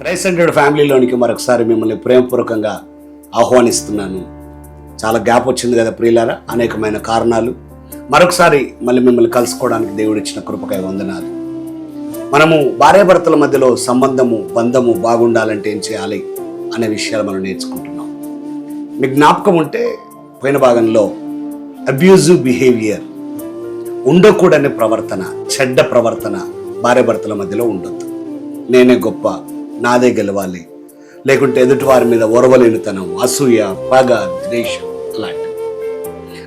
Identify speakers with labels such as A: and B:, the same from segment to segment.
A: క్రైసెంటెడ్ ఫ్యామిలీలోనికి మరొకసారి మిమ్మల్ని ప్రేమపూర్వకంగా ఆహ్వానిస్తున్నాను. చాలా గ్యాప్ వచ్చింది కదా ప్రియులారా అనేకమైన కారణాలు. మరొకసారి మళ్ళీ మిమ్మల్ని కలుసుకోవడానికి దేవుడు ఇచ్చిన కృపకై వందనాలు. మనము భార్యాభర్తల మధ్యలో సంబంధము బంధము బాగుండాలంటే ఏం చేయాలి అనే విషయాలు మనం నేర్చుకుంటున్నాం. మీకు జ్ఞాపకం ఉంటే పోయిన భాగంలో అబ్యూజివ్ బిహేవియర్ ఉండకూడని ప్రవర్తన చెడ్డ ప్రవర్తన భార్యాభర్తల మధ్యలో ఉండొద్దు. నేనే గొప్ప నాదే గెలవాలి. లేకుంటే ఎదుటి వారి మీద ఒరవలేనితనం అసూయ పగ ద్వేషం అలాంటివి.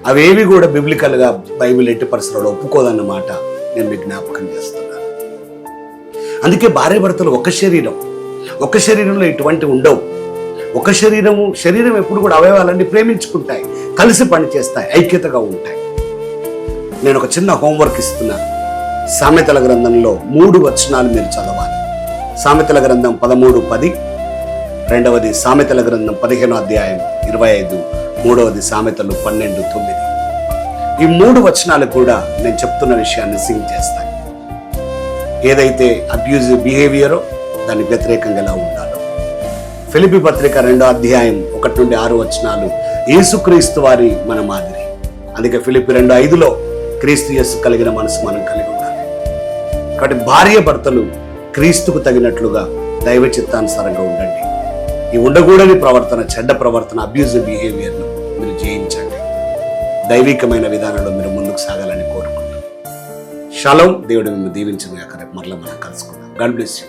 A: అవేవి కూడా బిబ్లికల్గా బైబిల్ ఎట్టి పరిసరాలు ఒప్పుకోదన్నమాట నేను మీకు జ్ఞాపకం చేస్తున్నాను. అందుకే భార్య భర్తలు ఒక శరీరం. ఒక శరీరంలో ఇటువంటి ఉండవు. ఒక శరీరము శరీరం ఎప్పుడు కూడా అవయవాలన్నీ ప్రేమించుకుంటాయి. కలిసి పనిచేస్తాయి ఐక్యతగా ఉంటాయి. నేను ఒక చిన్న హోంవర్క్ ఇస్తున్నాను. సామెతల గ్రంథంలో మూడు వచనాలు మీరు చదవాలి. సామెతల గ్రంథం పదమూడు పది రెండవది సామెతల గ్రంథం పదిహేనో అధ్యాయం ఇరవై ఐదు మూడవది సామెతలు పన్నెండు తొమ్మిది. ఈ మూడు వచనాలు కూడా నేను చెప్తున్న విషయాన్ని సింగ్ చేస్తాను ఏదైతే అబ్యూజివ్ బిహేవియరో దానికి వ్యతిరేకంగా ఎలా ఉండాలో. ఫిలిపి పత్రిక రెండో అధ్యాయం ఒకటి నుండి ఆరు వచనాలు యేసుక్రీస్తు వారి మన మాదిరి అందుకే ఫిలిపి రెండు ఐదులో క్రీస్తు యేసు కలిగిన మనసు మనం కలిగి ఉండాలి. కాబట్టి భార్య భర్తలు క్రీస్తుకు తగినట్లుగా దైవ చిత్తానుసారంగా ఉండండి. ఈ ఉండకూడని ప్రవర్తన చెడ్డ ప్రవర్తన అబ్యూజివ్ బిహేవియర్ను మీరు జయించండి. దైవికమైన విధానంలో మీరు ముందుకు సాగాలని కోరుకుంటున్నాను షలం దేవుడు మిమ్మల్ని దీవించిన రేపు మరలా మనం కలుసుకుందాం. God bless you